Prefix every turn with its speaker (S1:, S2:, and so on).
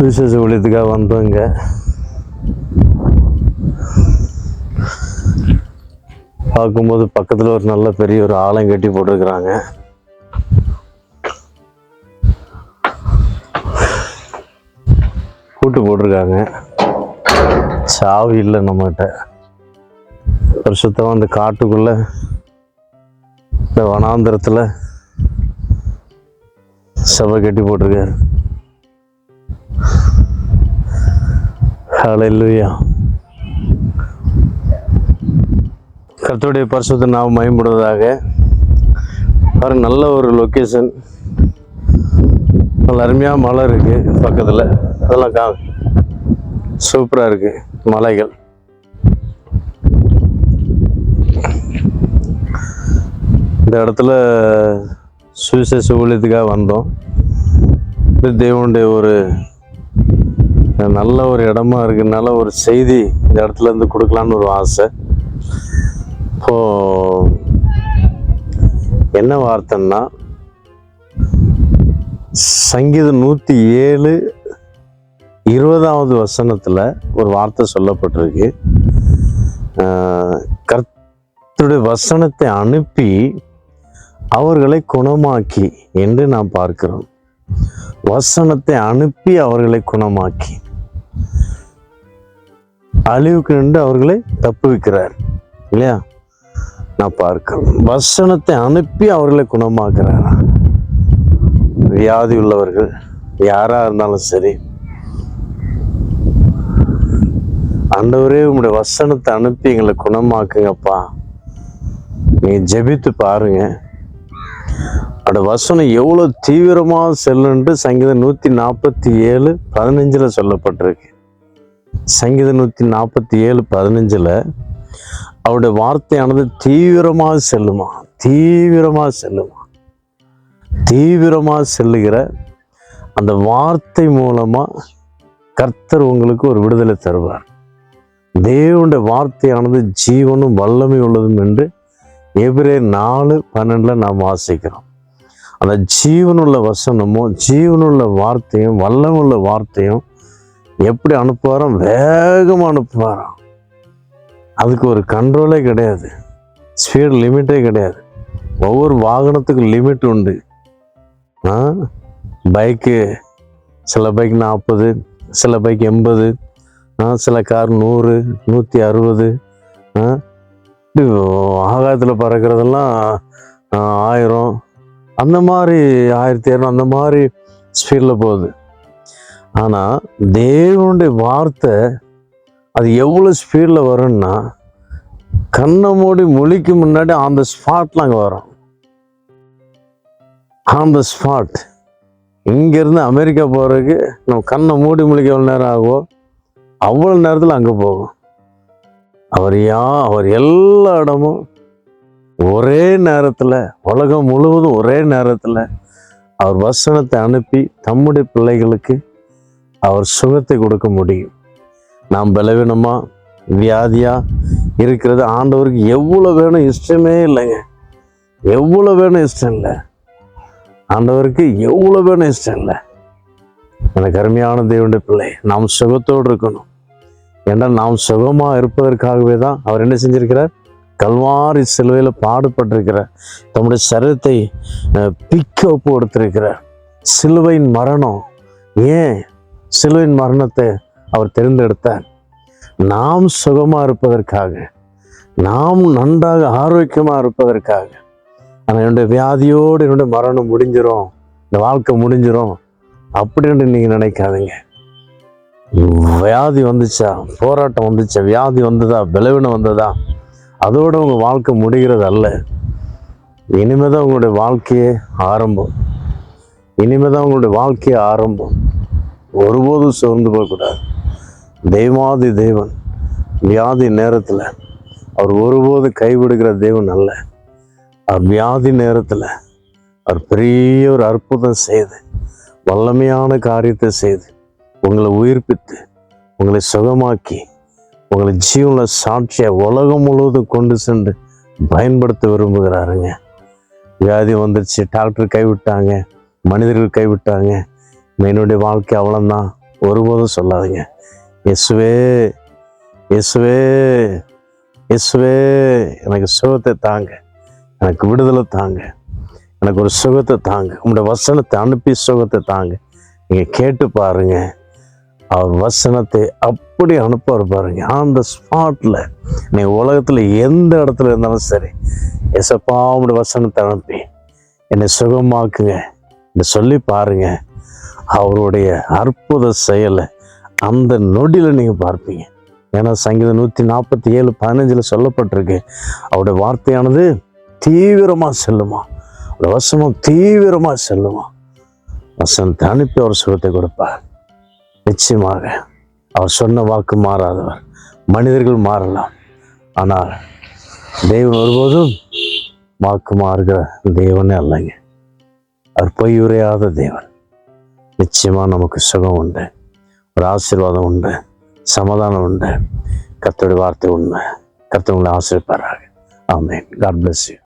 S1: சுவிசேஷ ஊழியத்துக்காக வந்தோம் இங்கே பார்க்கும்போது பக்கத்தில் ஒரு நல்ல பெரிய ஒரு ஆலயம் கட்டி போட்டிருக்கிறாங்க. கூட்டு போட்டிருக்காங்க. சாவி இல்லை நம்மகிட்ட. சுத்தமாக அந்த காட்டுக்குள்ள இந்த வனாந்திரத்தில் சபை கட்டி போட்டிருக்காரு. ஹalleluya கர்த்தருடைய பரிசுத்த நாம் மயம்படுவதாக பாருங்க நல்ல ஒரு லொக்கேஷன் நல்ல அருமையாக மலை இருக்கு பக்கத்தில். அதெல்லாம் கா சூப்பராக இருக்கு மலைகள். இந்த இடத்துல சுவிசேஷ ஊழியத்துக்காக வந்தோம். தேவனுடைய ஒரு நல்ல ஒரு இடமா இருக்குனால ஒரு செய்தி இந்த இடத்துல இருந்து கொடுக்கலான்னு ஒரு ஆசை. இப்போ என்ன வார்த்தைன்னா சங்கீதம் நூற்றி ஏழு இருபதாவது வசனத்தில் ஒரு வார்த்தை சொல்லப்பட்டிருக்கு. ஆஹ் கர்த்தருடைய வசனத்தை அனுப்பி அவர்களை குணமாக்கி என்று நாம் பார்க்கிறோம். வசனத்தை அனுப்பி அவர்களை குணமாக்கி. அழிவுக்கு நின்று அவர்களை தப்புவிக்கிறார். இல்லையா? நான் பார்க்கிறேன். வசனத்தை அனுப்பி அவர்களை குணமாக்குறார்? வியாதி உள்ளவர்கள் யாரா இருந்தாலும் சரி. ஆண்டவரே உங்களுடைய வசனத்தை அனுப்பி எங்களை குணமாக்குங்கப்பா. நீங்க ஜெபித்து பாருங்க. அந்த வசனம் எவ்வளோ தீவிரமாக செல்லுன்ட்டு சங்கீதம் நூற்றி நாற்பத்தி ஏழு பதினஞ்சில் சொல்லப்பட்டிருக்கு. சங்கீதம் நூற்றி நாற்பத்தி ஏழு பதினஞ்சில் அவருடைய வார்த்தையானது தீவிரமாக செல்லுமா? தீவிரமாக செல்லுமா? தீவிரமாக செல்லுகிற அந்த வார்த்தை மூலமாக கர்த்தர் உங்களுக்கு ஒரு விடுதலை தருவார். தேவனுடைய வார்த்தையானது ஜீவனும் வல்லமை உள்ளதும் என்று எபிரே நாலு பன்னெண்டில் நாம் வாசிக்கிறோம். அந்த ஜீவனுள்ள வசனமும் ஜீவனுள்ள வார்த்தையும் வல்லமுள்ள வார்த்தையும் எப்படி அனுப்புவாராம் வேகமாக அனுப்புவாராம் அதுக்கு ஒரு கண்ட்ரோலே கிடையாது. ஸ்பீடு லிமிட்டே கிடையாது. ஒவ்வொரு வாகனத்துக்கும் லிமிட் உண்டு. ஆ? பைக்கு சில பைக் நாற்பது சில பைக் எண்பது ஆ? சில கார் நூறு நூற்றி அறுபது ஆ? ஆகாயத்தில் பறக்கிறதெல்லாம் ஆயிரம் அந்த மாதிரி ஆயிரத்தி இரநூறு அந்த மாதிரி ஸ்பீடில் போகுது. ஆனால் தேவனுடைய வார்த்தை அது எவ்வளோ ஸ்பீடில் வரும்னா கண்ணை மூடி மொழிக்கு முன்னாடி அந்த ஸ்பாட்டில் அங்கே வரும். ஆன் த ஸ்பாட் இங்கேருந்து அமெரிக்கா போகிறதுக்கு நம்ம கண்ணை மூடி முழிக்க எவ்வளோ நேரம் ஆகும் அவ்வளோ நேரத்தில் அங்கே போகும். அவர் யா அவர் எல்லா இடமும் ஒரே நேரத்தில் உலகம் முழுவதும் ஒரே நேரத்தில் அவர் வசனத்தை அனுப்பி தம்முடைய பிள்ளைகளுக்கு அவர் சுகத்தை கொடுக்க முடியும். நாம் பலவீனமா வியாதியா இருக்கிறது ஆண்டவருக்கு எவ்வளோ வேணும் இஷ்டமே இல்லைங்க. எவ்வளோ வேணும் இஷ்டம் இல்லை. ஆண்டவருக்கு எவ்வளோ வேணும் இஷ்டம் இல்லை. எனக்கு அருமையான தேவனுடைய பிள்ளை நாம் சுகத்தோடு இருக்கணும். ஏன்னா நாம் சுகமாக இருப்பதற்காகவே தான் அவர் என்ன செஞ்சிருக்கிறார்? கல்வாரி சிலுவையில் பாடுபட்டிருக்கிறார் தம்முடைய சரீரத்தை பிக்க ஒப்பு கொடுத்திருக்கிறார் சிலுவையின் மரணம் ஏன் சிலுவையின் மரணத்தை அவர் தேர்ந்தெடுத்தார்? நாம் சுகமாக இருப்பதற்காக நாம் நன்றாக ஆரோக்கியமாக இருப்பதற்காக ஆனால் என்னுடைய வியாதியோடு என்னுடைய மரணம் முடிஞ்சிடும் இந்த வாழ்க்கை முடிஞ்சிடும் அப்படின்னு நீங்கள் நினைக்காதீங்க. வியாதி வந்துச்சா? போராட்டம் வந்துச்சா? வியாதி வந்ததா? பலவீனம் வந்ததா? அதோடு உங்கள் வாழ்க்கை முடிகிறது அல்ல இனிமே தான் உங்களுடைய வாழ்க்கையே ஆரம்பம். இனிமே தான் உங்களுடைய வாழ்க்கையே ஆரம்பம். ஒருபோதும் சோர்ந்து போகக்கூடாது. தெய்வாதி தேவன் வியாதி நேரத்தில் அவர் ஒருபோதும் கைவிடுகிற தேவன் அல்ல. அவர் வியாதி நேரத்தில் அவர் பெரிய ஒரு அற்புதம் செய்து வல்லமையான காரியத்தை செய்து உங்களை உயிர்ப்பித்து உங்களை சுகமாக்கி உங்களை ஜீவனில் சாட்சியை உலகம் முழுவதும் கொண்டு சென்று பயன்படுத்த விரும்புகிறாருங்க. வியாதி வந்துருச்சு டாக்டர் கைவிட்டாங்க மனிதர்கள் கைவிட்டாங்க. என்னுடைய வாழ்க்கை அவ்வளோதான் ஒருபோதும் சொல்லாதுங்க. எஸ்வே எஸ்வே எஸ்வே எனக்கு சுகத்தை தாங்க எனக்கு விடுதலை தாங்க எனக்கு ஒரு சுகத்தை தாங்க உங்களுடைய வசனத்தை அனுப்பி சுகத்தை தாங்க. நீங்கள் கேட்டு பாருங்கள் அவர் வசனத்தை அப்படி அனுப்புவார் பாருங்க. அந்த ஸ்பாட்டில் நீ உலகத்தில் எந்த இடத்துல இருந்தாலும் சரி எசப்பா உங்களுடைய வசனத்தை அனுப்பி என்னை சுகமாக்குங்க. என்று சொல்லி பாருங்க. அவருடைய அற்புத செயலை அந்த நொடியில் நீங்கள் பார்ப்பீங்க. ஏன்னா சங்கீதம் நூற்றி நாற்பத்தி ஏழு பதினஞ்சில் சொல்லப்பட்டிருக்கு. அவருடைய வார்த்தையானது தீவிரமாக செல்லுமா? அவருடைய வசனம் தீவிரமாக செல்லுமா? வசனத்தை அனுப்பி அவர் சுகத்தை கொடுப்பார். நிச்சயமாக. அவர் சொன்ன வாக்கு மாறாதவர் மனிதர்கள் மாறலாம். ஆனால் தெய்வம் ஒருபோதும் வாக்கு மாறுகிற தேவனே அல்லங்க. அவர் பொய் உரையாத தேவன். நிச்சயமாக நமக்கு சுகம் உண்டு. ஒரு ஆசீர்வாதம் உண்டு. சமாதானம் உண்டு. கத்தோடைய வார்த்தை உண்மை. கத்தவங்களை உங்களை ஆமே காட் பிளஸ் யூ